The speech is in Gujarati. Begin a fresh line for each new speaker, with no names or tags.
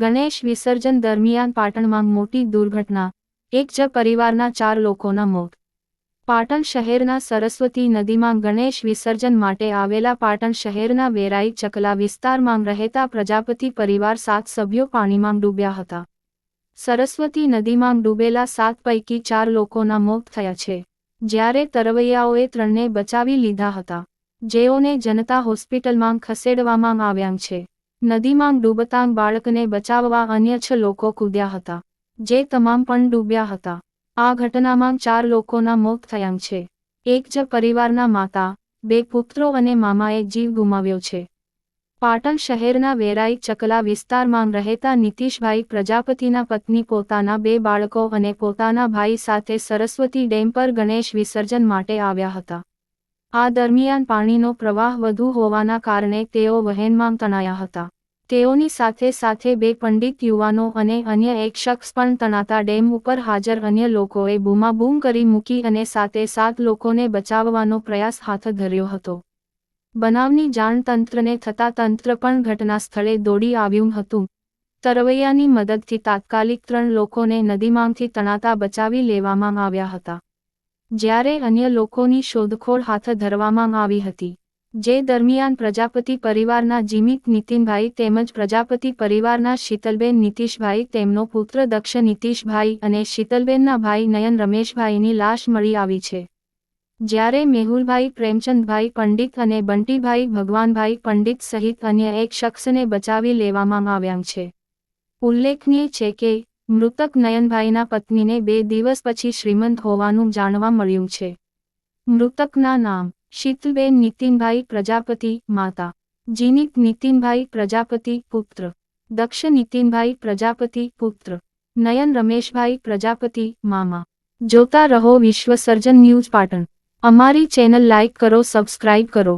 ગણેશ વિસર્જન દરમિયાન પાટણમાં મોટી દુર્ઘટના, એક જ પરિવારના ચાર લોકોના મોત. પાટણ શહેરના સરસ્વતી નદીમાં ગણેશ વિસર્જન માટે આવેલા પાટણ શહેરના વેરાઈ ચકલા વિસ્તારમાં રહેતા પ્રજાપતિ પરિવાર સાત સભ્યો પાણીમાં ડૂબ્યા હતા. સરસ્વતી નદીમાં ડૂબેલા સાત પૈકી ચાર લોકોના મોત થયા છે, જ્યારે તરવૈયાઓએ ત્રણને બચાવી લીધા હતા, જેઓને જનતા હોસ્પિટલમાં ખસેડવામાં આવ્યા છે. નદીમાં ડૂબતાં બાળકને બચાવવા અન્ય છ લોકો કૂદ્યા હતા, જે તમામ પણ ડૂબ્યા હતા. આ ઘટનામાં ચાર લોકોના મોત થયા છે. એક જ પરિવારના માતા, બે પુત્રો અને મામાએ જીવ ગુમાવ્યો છે. પાટણ શહેરના વેરાઈ ચકલા વિસ્તારમાં રહેતા નીતિશભાઈ પ્રજાપતિના પત્ની પોતાના બે બાળકો અને પોતાના ભાઈ સાથે સરસ્વતી ડેમ પર ગણેશ વિસર્જન માટે આવ્યા હતા. આ દરમિયાન પાણીનો પ્રવાહ વધુ હોવાના કારણે તેઓ વહેનમાં તણાયા હતા. તેઓની સાથે સાથે બે પંડિત યુવાનો અને અન્ય એક શખ્સ પણ તણાતા ડેમ ઉપર હાજર. અન્ય લોકોએ બૂમાબૂમ કરી મૂકી અને સાથે સાત લોકોને બચાવવાનો પ્રયાસ હાથ ધર્યો હતો. બનાવની જાણ તંત્રને થતાં તંત્ર પણ ઘટના સ્થળે દોડી આવ્યું હતું. તરવૈયાની મદદથી તાત્કાલિક ત્રણ લોકોને નદીમાંથી તણાતા બચાવી લેવામાં આવ્યા હતા. જ્યારે અન્ય લોકોની શોધખોળ હાથ ધરવામાં આવી હતી. જે દરમિયાન પ્રજાપતિ પરિવારના જીમિત નીતિનભાઈ તેમજ પ્રજાપતિ પરિવારના શીતલબેન નીતિશભાઈ, તેમનો પુત્ર દક્ષ નીતિશભાઈ અને શીતલબેનના ભાઈ નયન રમેશભાઈની લાશ મળી આવી છે. જ્યારે મેહુલભાઈ પ્રેમચંદભાઈ પંડિત અને બંટીભાઈ ભગવાનભાઈ પંડિત સહિત અન્ય એક શખ્સને બચાવી લેવામાં આવ્યા છે. ઉલ્લેખનીય છે કે, મૃતક નયનભાઈના પત્નીને બે દિવસ પછી શ્રીમંત હોવાનું જાણવા મળ્યું છે. મૃતકના નામ શીતલબેન નીતિનભાઈ પ્રજાપતિ માતા, જીનિત નીતિનભાઈ પ્રજાપતિ પુત્ર, દક્ષ નીતિનભાઈ પ્રજાપતિ પુત્ર, નયન રમેશભાઈ પ્રજાપતિ મામા. જોતા રહો વિશ્વ સર્જન ન્યૂઝ પાટણ. અમારી ચેનલ લાઇક કરો, સબસ્ક્રાઇબ કરો.